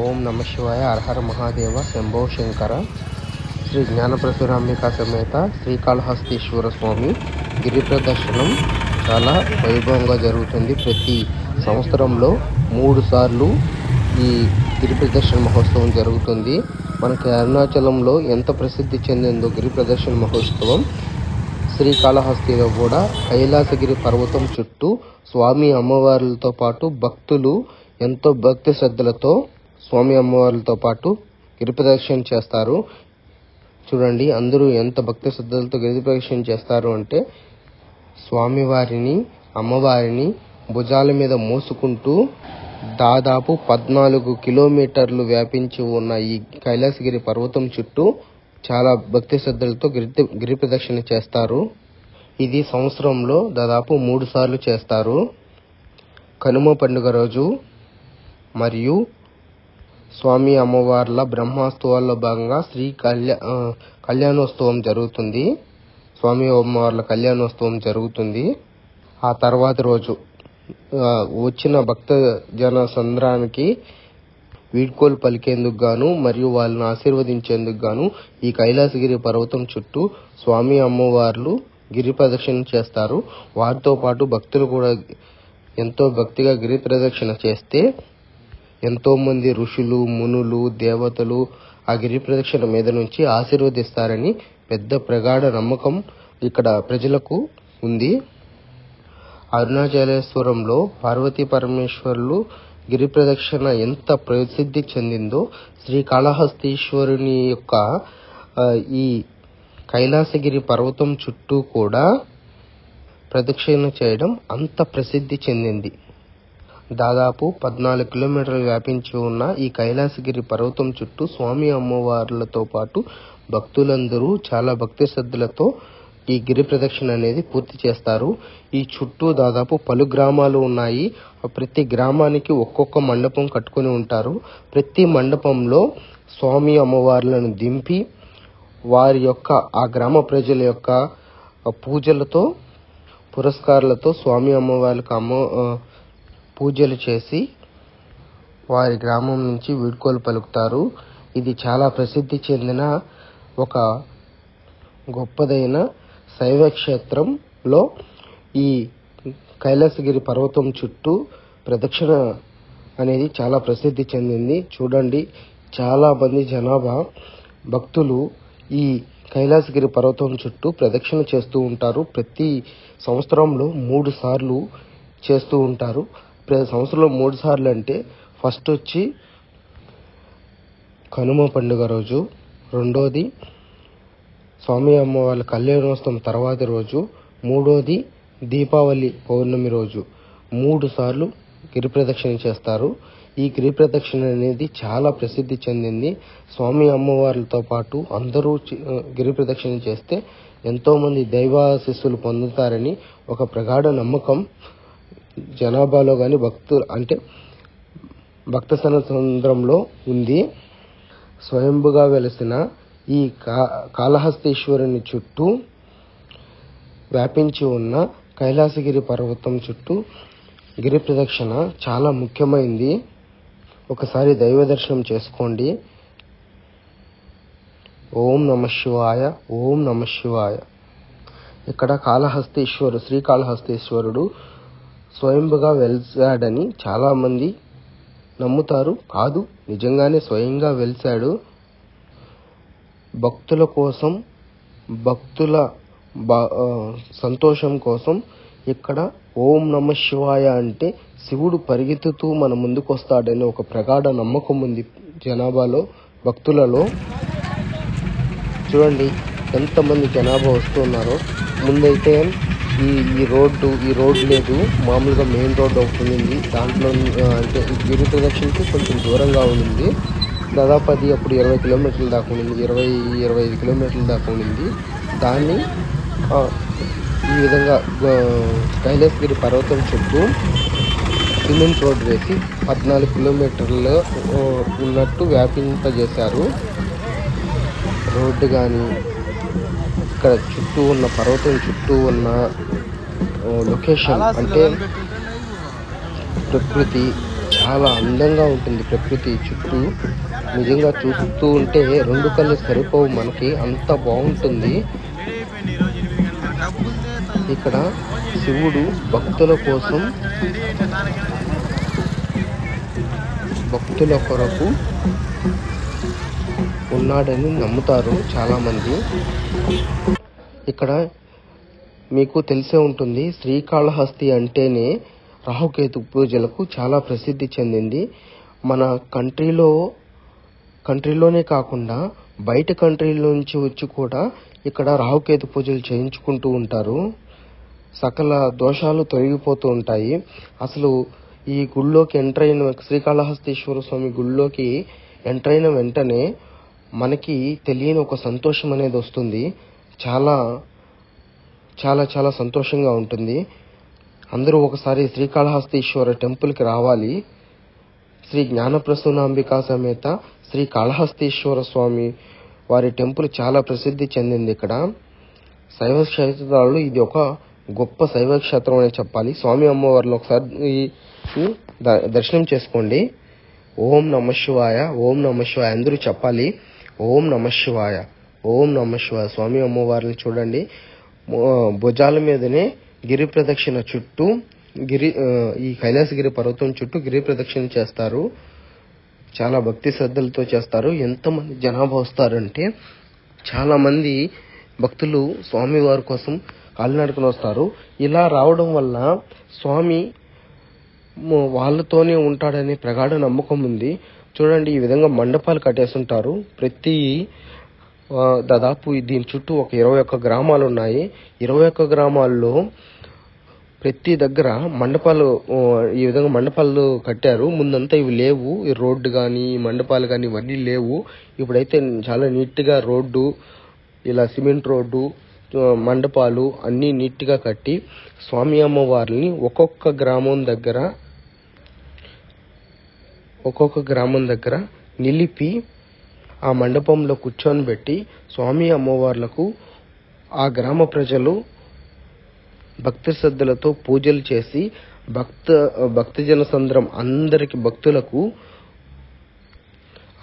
ఓం నమ శివాయ అర్హర మహాదేవ శంభో శంకర. శ్రీ జ్ఞానప్రసురాంబిక సమేత శ్రీకాళహస్తీశ్వర స్వామి గిరి ప్రదర్శనం చాలా వైభవంగా జరుగుతుంది. ప్రతి సంవత్సరంలో మూడు సార్లు ఈ గిరి ప్రదర్శన మహోత్సవం జరుగుతుంది. మనకి అరుణాచలంలో ఎంత ప్రసిద్ధి చెందిందో గిరి ప్రదర్శన మహోత్సవం. శ్రీకాళహస్తిలో కూడా కైలాసగిరి పర్వతం చుట్టూ స్వామి అమ్మవార్లతో పాటు భక్తులు ఎంతో భక్తి శ్రద్ధలతో స్వామి అమ్మవార్లతో పాటు గిరి ప్రదక్షిణ చేస్తారు. చూడండి అందరూ ఎంత భక్తి శ్రద్ధలతో గిరి ప్రదక్షిణ చేస్తారు అంటే స్వామివారిని అమ్మవారిని భుజాల మీద మోసుకుంటూ దాదాపు పద్నాలుగు కిలోమీటర్లు వ్యాపించి ఉన్న ఈ కైలాసగిరి పర్వతం చుట్టూ చాలా భక్తి శ్రద్ధలతో గిరి గిరి ప్రదక్షిణ చేస్తారు. ఇది సంవత్సరంలో దాదాపు మూడు సార్లు చేస్తారు. కనుమ పండుగ రోజు మరియు స్వామి అమ్మవార్ల బ్రహ్మోత్సవాల్లో భాగంగా శ్రీ కళ్యా కళ్యాణోత్సవం జరుగుతుంది. స్వామి అమ్మవార్ల కళ్యాణోత్సవం జరుగుతుంది. ఆ తర్వాత రోజు వచ్చిన భక్త జన సంద్రానికి వీడ్కోలు పలికేందుకు గాను మరియు వాళ్ళని ఆశీర్వదించేందుకు గాను ఈ కైలాసగిరి పర్వతం చుట్టూ స్వామి అమ్మవార్లు గిరి ప్రదక్షిణ చేస్తారు. వారితో పాటు భక్తులు కూడా ఎంతో భక్తిగా గిరి ప్రదక్షిణ చేస్తే ఎంతోమంది ఋషులు మునులు దేవతలు ఆ గిరి ప్రదక్షిణ మీద నుంచి ఆశీర్వదిస్తారని పెద్ద ప్రగాఢ నమ్మకం ఇక్కడ ప్రజలకు ఉంది. అరుణాచలేశ్వరంలో పార్వతీ పరమేశ్వరులు గిరి ప్రదక్షిణ ఎంత ప్రసిద్ధి చెందిందో శ్రీకాళహస్తీశ్వరుని యొక్క ఈ కైలాసగిరి పర్వతం చుట్టూ కూడా ప్రదక్షిణ చేయడం అంత ప్రసిద్ధి చెందింది. దాదాపు పద్నాలుగు కిలోమీటర్లు వ్యాపించి ఉన్న ఈ కైలాసగిరి పర్వతం చుట్టూ స్వామి అమ్మవార్లతో పాటు భక్తులందరూ చాలా భక్తి శ్రద్ధలతో ఈ గిరి ప్రదక్షిణ అనేది పూర్తి చేస్తారు. ఈ చుట్టూ దాదాపు పలు గ్రామాలు ఉన్నాయి. ప్రతి గ్రామానికి ఒక్కొక్క మండపం కట్టుకొని ఉంటారు. ప్రతి మండపంలో స్వామి అమ్మవార్లను దింపి వారి యొక్క ఆ గ్రామ ప్రజల యొక్క పూజలతో పురస్కారాలతో స్వామి అమ్మవార్లకు అమ్మ పూజలు చేసి వారి గ్రామం నుంచి వీడ్కోలు పలుకుతారు. ఇది చాలా ప్రసిద్ధి చెందిన ఒక గొప్పదైన శైవ క్షేత్రంలో ఈ కైలాసగిరి పర్వతం చుట్టూ ప్రదక్షిణ అనేది చాలా ప్రసిద్ధి చెందింది. చూడండి చాలా మంది జనాభా భక్తులు ఈ కైలాసగిరి పర్వతం చుట్టూ ప్రదక్షిణ చేస్తూ ఉంటారు. ప్రతి సంవత్సరంలో మూడు సార్లు చేస్తూ ఉంటారు. సంవత్సరంలో మూడు సార్లు అంటే ఫస్ట్ వచ్చి కనుమ పండుగ రోజు రెండోది స్వామి అమ్మవారి కళ్యాణోత్సవం తర్వాతి రోజు మూడోది దీపావళి పౌర్ణమి రోజు. మూడు సార్లు గిరి ప్రదక్షిణ చేస్తారు. ఈ గిరి ప్రదక్షిణ అనేది చాలా ప్రసిద్ధి చెందింది. స్వామి అమ్మవార్లతో పాటు అందరూ గిరి ప్రదక్షిణ చేస్తే ఎంతోమంది దైవాశిస్సులు పొందుతారని ఒక ప్రగాఢ నమ్మకం. జనాభాలో కానీ భక్తులు అంటే భక్త సముద్రంలో ఉంది. స్వయంభుగా వెలసిన ఈ కా కాళహస్తీశ్వరుని చుట్టూ వ్యాపించి ఉన్న కైలాసగిరి పర్వతం చుట్టూ గిరి ప్రదక్షిణ చాలా ముఖ్యమైంది. ఒకసారి దైవ దర్శనం చేసుకోండి. ఓం నమ శివాయ ఓం నమ శివాయ. ఇక్కడ కాళహస్తీశ్వరుడు శ్రీకాళహస్తీశ్వరుడు స్వయంగా వెలిసాడని చాలామంది నమ్ముతారు. కాదు నిజంగానే స్వయంగా వెలిసాడు భక్తుల కోసం భక్తుల సంతోషం కోసం ఇక్కడ ఓం నమ శివాయ అంటే శివుడు పరిగెత్తుతూ మన ముందుకు వస్తాడని ఒక ప్రగాఢ నమ్మకం ఉంది జనాభాలో భక్తులలో. చూడండి ఎంతమంది జనాభా వస్తున్నారో ముందైతే ఈ ఈ రోడ్డు ఈ రోడ్ లేదు. మామూలుగా మెయిన్ రోడ్ ఒకటి ఉంది. దాంట్లో అంటే గిరి ప్రదక్షిణకి కొంచెం దూరంగా ఉంది. దాదాపు అది అప్పుడు ఇరవై కిలోమీటర్ల దాకా ఉండింది ఇరవై ఇరవై ఐదు కిలోమీటర్ల దాకా ఉండింది దాన్ని ఈ విధంగా కైలాసగిరి పర్వతం చుట్టూ సిమెంట్ రోడ్ వేసి పద్నాలుగు కిలోమీటర్లు ఉన్నట్టు వ్యాపింపజేశారు. రోడ్డు కానీ ఇక్కడ చుట్టూ ఉన్న పర్వతం చుట్టూ ఉన్న లొకేషన్ అంటే ప్రకృతి చాలా అందంగా ఉంటుంది ప్రకృతి చుట్టూ. నిజంగా చూస్తూ ఉంటే రెండు కళ్ళు సరిపోవు మనకి అంత బాగుంటుంది. ఇక్కడ శివుడు భక్తుల కోసం భక్తుల కొరకు ఉన్నాడని నమ్ముతారు చాలామంది. ఇక్కడ మీకు తెలిసే ఉంటుంది శ్రీకాళహస్తి అంటేనే రాహుకేతు పూజలకు చాలా ప్రసిద్ధి చెందింది. మన కంట్రీలో కంట్రీలోనే కాకుండా బయట కంట్రీల నుంచి వచ్చి కూడా ఇక్కడ రాహుకేతు పూజలు చేయించుకుంటూ ఉంటారు. సకల దోషాలు తొలగిపోతూ ఉంటాయి. అసలు ఈ గుళ్ళోకి ఎంటర్ అయిన శ్రీకాళహస్తీశ్వర స్వామి గుళ్ళోకి ఎంటర్ అయిన వెంటనే మనకి తెలియని ఒక సంతోషం అనేది వస్తుంది. చాలా చాలా చాలా సంతోషంగా ఉంటుంది. అందరూ ఒకసారి శ్రీకాళహస్తీశ్వర టెంపుల్కి రావాలి. శ్రీ జ్ఞానప్రసూనాంబికా సమేత శ్రీ కాళహస్తీశ్వర స్వామి వారి టెంపుల్ చాలా ప్రసిద్ధి చెందింది ఇక్కడ. శైవ క్షేత్రాలు ఇది ఒక గొప్ప శైవ క్షేత్రం అని చెప్పాలి. స్వామి అమ్మవారిలో ఒకసారి ద- దర్శనం చేసుకోండి. ఓం నమ శివాయ ఓం నమ శివాయ అందరూ చెప్పాలి. ఓం నమ శివాయ. ఓం నమ శివాయ. స్వామి అమ్మవారిని చూడండి. భుజాల మీదనే గిరి ప్రదక్షిణ చుట్టూ గిరి ఈ కైలాసగిరి పర్వతం చుట్టూ గిరి ప్రదక్షిణ చేస్తారు. చాలా భక్తి శ్రద్ధలతో చేస్తారు. ఎంతమంది జనాభా వస్తారంటే చాలా మంది భక్తులు స్వామి వారి కోసం కాలినడకన వస్తారు. ఇలా రావడం వల్ల స్వామి వాళ్ళతోనే ఉంటాడని ప్రగాఢ నమ్మకం ఉంది. చూడండి ఈ విధంగా మండపాలు కట్టేస్తుంటారు. ప్రతి దాదాపు దీని చుట్టూ ఒక ఇరవై ఒక్క గ్రామాలు ఉన్నాయి ఇరవై ఒక్క గ్రామాల్లో ప్రతి దగ్గర మండపాలు ఈ విధంగా మండపాలు కట్టారు. ముందంతా ఇవి లేవు. ఈ రోడ్డు కానీ మండపాలు కానీ ఇవన్నీ లేవు. ఇప్పుడైతే చాలా నీట్గా రోడ్డు ఇలా సిమెంట్ రోడ్డు మండపాలు అన్నీ నీట్గా కట్టి స్వామి అమ్మవారిని ఒక్కొక్క గ్రామం దగ్గర ఒక్కొక్క గ్రామం దగ్గర నిలిపి ఆ మండపంలో కూర్చొని పెట్టి స్వామి అమ్మవార్లకు ఆ గ్రామ ప్రజలు భక్తి శ్రద్ధలతో పూజలు చేసి భక్త భక్తజన సంద్రం అందరికి భక్తులకు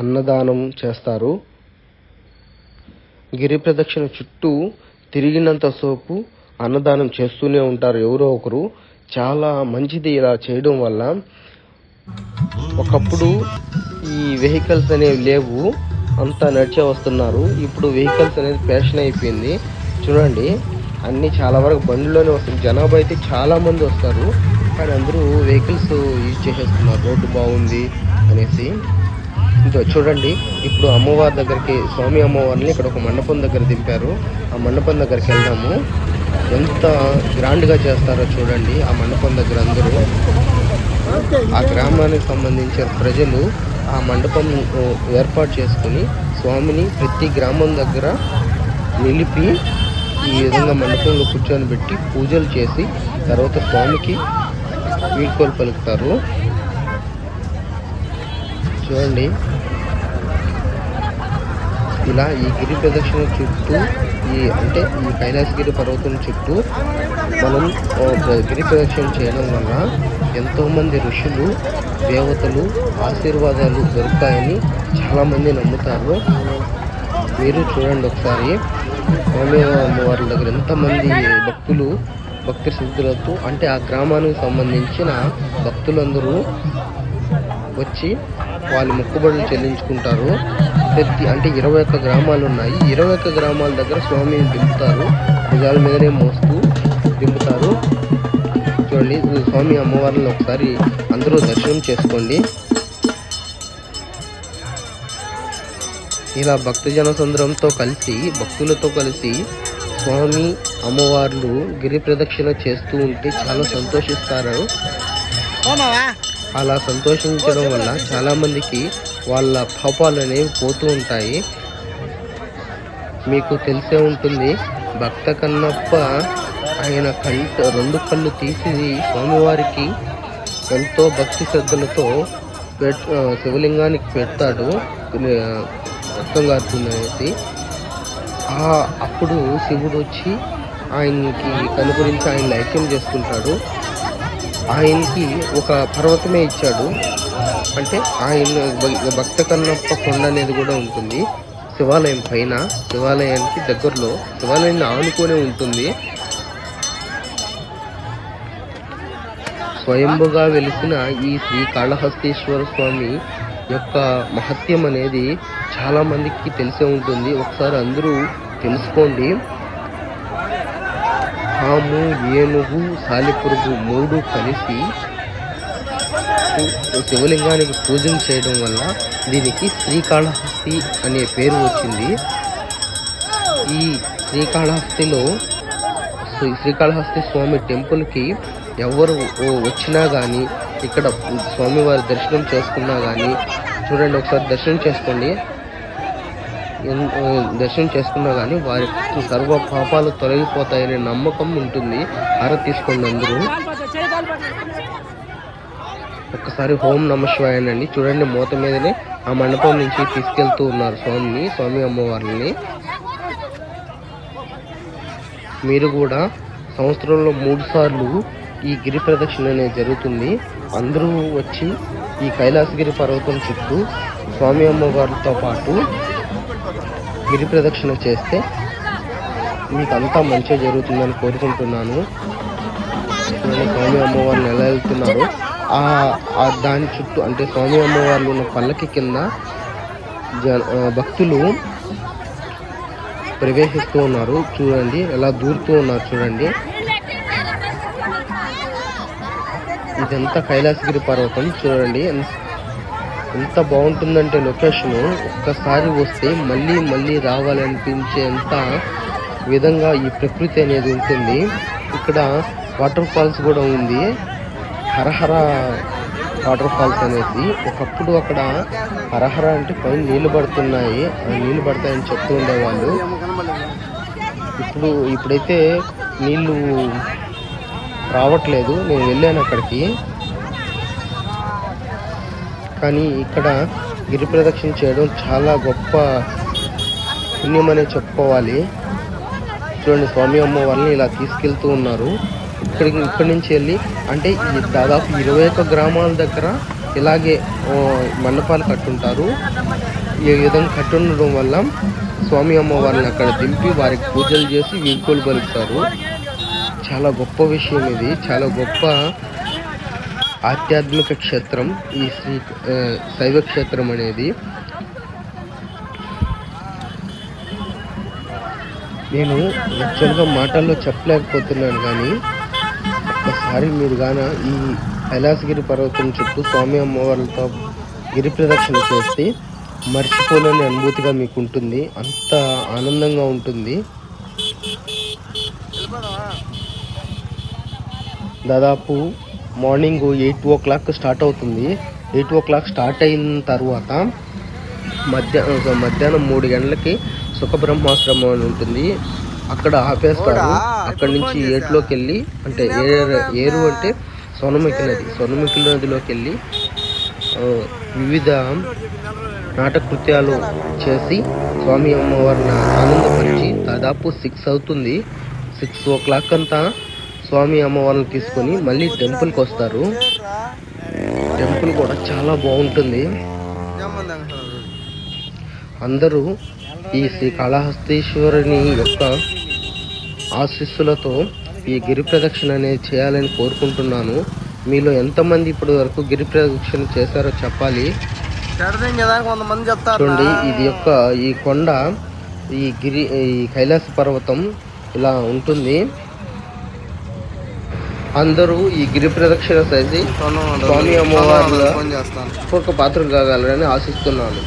అన్నదానం చేస్తారు. గిరి ప్రదక్షిణ చుట్టూ తిరిగినంతసేపు అన్నదానం చేస్తూనే ఉంటారు ఎవరో ఒకరు. చాలా మంచిది ఇలా చేయడం వల్ల ఒకప్పుడు ఈ వెహికల్స్ అనేవి లేవు. అంతా నడిచే వస్తున్నారు. ఇప్పుడు వెహికల్స్ అనేది ఫ్యాషన్ అయిపోయింది. చూడండి అన్ని చాలా వరకు బండిలోనే వస్తుంది. జనాభా అయితే చాలా మంది వస్తారు. కానీ అందరూ వెహికల్స్ యూజ్ చేసేస్తున్నారు. రోడ్డు బాగుంది అనేసి. ఇంకా చూడండి ఇప్పుడు అమ్మవారి దగ్గరికి స్వామి అమ్మవారిని ఇక్కడ ఒక మండపం దగ్గర దింపారు. ఆ మండపం దగ్గరికి వెళ్దాము. ఎంత గ్రాండ్గా చేస్తారో చూడండి ఆ మండపం దగ్గర అందరూ. ఆ గ్రామానికి సంబంధించిన ప్రజలు ఆ మండపం ఏర్పాటు చేసుకుని స్వామిని ప్రతి గ్రామం దగ్గర నిలిపి ఈ విధంగా మండపంలో కూర్చొని పెట్టి పూజలు చేసి తర్వాత స్వామికి వీడ్కోలు పలుకుతారు. చూడండి. ఇలా ఈ గిరి ప్రదక్షిణ చుట్టూ ఈ అంటే ఈ కైలాసగిరి పర్వతం చుట్టూ మనం గిరి ప్రదక్షిణ చేయడం వల్ల ఎంతోమంది ఋషులు దేవతలు ఆశీర్వాదాలు దొరుకుతాయని చాలామంది నమ్ముతారు. మీరు చూడండి ఒకసారి. స్వామి అమ్మవారి దగ్గర ఎంతమంది భక్తులు భక్తి సిద్ధులతో అంటే ఆ గ్రామానికి సంబంధించిన భక్తులందరూ వచ్చి వాళ్ళ మొక్కుబడులు చెల్లించుకుంటారు. ప్రతి అంటే ఇరవై ఒక్క గ్రామాలు ఉన్నాయి. ఇరవై ఒక్క గ్రామాల దగ్గర స్వామిని దింపుతారు. భుజాల మీదనే మోస్తూ దింపుతారు. చూడండి స్వామి అమ్మవారిని ఒకసారి అందరూ దర్శనం చేసుకోండి. ఇలా భక్తజన సంద్రంతో కలిసి భక్తులతో కలిసి స్వామి అమ్మవార్లు గిరి ప్రదక్షిణ చేస్తూ ఉంటే చాలా సంతోషిస్తారు. అలా సంతోషించడం వల్ల చాలామందికి వాళ్ళ పాపాలు అనేవి పోతూ ఉంటాయి. మీకు తెలిసే ఉంటుంది భక్త కన్నప్ప ఆయన కంట రెండు కళ్ళు తీసి స్వామివారికి ఎంతో భక్తి శ్రద్ధలతో పెట్ శివలింగానికి పెడతాడు. రక్తం కారుతుంది అనేసి ఆ అప్పుడు శివుడు వచ్చి ఆయనకి కనుగురించి ఆయన ఐక్యం చేసుకుంటాడు. ఆయనకి ఒక పర్వతమే ఇచ్చాడు. అంటే ఆయన భక్త కన్నప్ప కొండ అనేది కూడా ఉంటుంది. శివాలయం పైన శివాలయానికి దగ్గరలో శివాలయాన్ని ఆనుకొని ఉంటుంది. స్వయంభుగా వెలిసిన ఈ శ్రీ కాళహస్తీశ్వర స్వామి యొక్క మహత్యం అనేది చాలామందికి తెలిసే ఉంటుంది. ఒకసారి అందరూ తెలుసుకోండి. పాము ఏనుగు సాలిపురుగు మూడు కలిసి శివలింగానికి పూజలు చేయడం వల్ల దీనికి శ్రీకాళహస్తి అనే పేరు వచ్చింది. ఈ శ్రీకాళహస్తిలో శ్రీకాళహస్తి స్వామి టెంపుల్కి ఎవరు వచ్చినా కానీ ఇక్కడ స్వామివారి దర్శనం చేసుకున్నా కానీ చూడండి ఒకసారి దర్శనం చేసుకోండి. దర్శనం చేసుకున్నా కానీ వారి సర్వ పాపాలు తొలగిపోతాయనే నమ్మకం ఉంటుంది. అర తీసుకోండి అందరూ. ఒక్కసారి హోం నమ శివాయనండి. చూడండి మూత మీదనే ఆ మండపం నుంచి తీసుకెళ్తూ ఉన్నారు స్వామిని స్వామి అమ్మవారిని మీరు కూడా సంవత్సరంలో మూడు సార్లు ఈ గిరి ప్రదక్షిణ అనేది జరుగుతుంది. అందరూ వచ్చి ఈ కైలాసగిరి పర్వతం చుట్టూ స్వామి అమ్మవారితో పాటు గిరి ప్రదక్షిణ చేస్తే మీకు అంతా మంచిగా జరుగుతుందని కోరుకుంటున్నాను. స్వామి అమ్మవారిని ఎలా వెళ్తున్నారు ఆ దాని చుట్టూ అంటే స్వామి అమ్మవార్లు ఉన్న పల్లకి కింద జ భక్తులు ప్రవేశిస్తూ ఉన్నారు. చూడండి ఎలా దూరుతూ ఉన్నారు చూడండి. ఇదంతా కైలాసగిరి పర్వతం చూడండి. ఎంత బాగుంటుందంటే లొకేషన్. ఒక్కసారి వస్తే మళ్ళీ మళ్ళీ రావాలనిపించేంత విధంగా ఈ ప్రకృతి అనేది ఉంటుంది. ఇక్కడ వాటర్ ఫాల్స్ కూడా ఉంది. హరహర వాటర్ ఫాల్స్ అనేది. ఒకప్పుడు అక్కడ హరహర అంటే పైన నీళ్ళు పడుతున్నాయి. ఆ నీళ్ళు పడతాయని చెప్తూ ఉండేవాళ్ళు. ఇప్పుడు ఇప్పుడైతే నీళ్ళు రావట్లేదు. నేను వెళ్ళాను అక్కడికి. కానీ ఇక్కడ గిరి ప్రదక్షిణ చేయడం చాలా గొప్ప పుణ్యమనే చెప్పుకోవాలి. చూడండి స్వామి అమ్మ వాళ్ళని ఇలా తీసుకెళ్తూ ఉన్నారు. ఇక్కడికి ఇక్కడి నుంచి వెళ్ళి అంటే దాదాపు ఇరవై ఒక్క గ్రామాల దగ్గర ఇలాగే మండపాలు కట్టుంటారు. ఈ విధంగా కట్టుండడం వల్ల స్వామి అమ్మ అక్కడ దింపి వారికి పూజలు చేసి వీడ్కోలు పలుకుతారు. చాలా గొప్ప విషయం ఇది. చాలా గొప్ప ఆధ్యాత్మిక క్షేత్రం ఈ శ్రీ శైవ క్షేత్రం అనేది. నేను యాక్చువల్గా మాటల్లో చెప్పలేకపోతున్నాను కానీ ఒక్కసారి మీరు గాన ఈ కైలాసగిరి పర్వతం చుట్టూ స్వామి అమ్మవార్లతో గిరి ప్రదక్షిణ చేస్తే మర్చిపోలేని అనుభూతిగా మీకు ఉంటుంది అంత ఆనందంగా ఉంటుంది. దాదాపు morning eight o'clock start అవుతుంది. ఎయిట్ ఓ క్లాక్ స్టార్ట్ అయిన తర్వాత మధ్య మధ్యాహ్నం మూడు గంటలకి సుఖబ్రహ్మాశ్రమం అని ఉంటుంది. అక్కడ ఆపేస్తారు. అక్కడి నుంచి ఏట్లోకి వెళ్ళి అంటే ఏరు ఏరు అంటే సొనమికి నది సొనమికి నదిలోకి వెళ్ళి వివిధ నాటక కృత్యాలు చేసి స్వామి అమ్మవారిని ఆనందపరిచి దాదాపు సిక్స్ అవుతుంది. సిక్స్ ఓ క్లాక్ అంతా స్వామి అమ్మవారిని తీసుకొని మళ్ళీ టెంపుల్కి వస్తారు. టెంపుల్ కూడా చాలా బాగుంటుంది. అందరూ ఈ శ్రీ కాళహస్తీశ్వరుని యొక్క ఆశీస్సులతో ఈ గిరి ప్రదక్షిణ అనేది చేయాలని కోరుకుంటున్నాను. మీలో ఎంతమంది ఇప్పటి వరకు గిరి ప్రదక్షిణ చేశారో చెప్పాలి. చూడండి ఇది యొక్క ఈ కొండ ఈ గిరి ఈ కైలాస పర్వతం ఇలా ఉంటుంది. అందరూ ఈ గిరి ప్రదక్షిణ చేసి స్వామి చేస్తాను. ఒక పాత్ర కాగలరని ఆశిస్తున్నాను.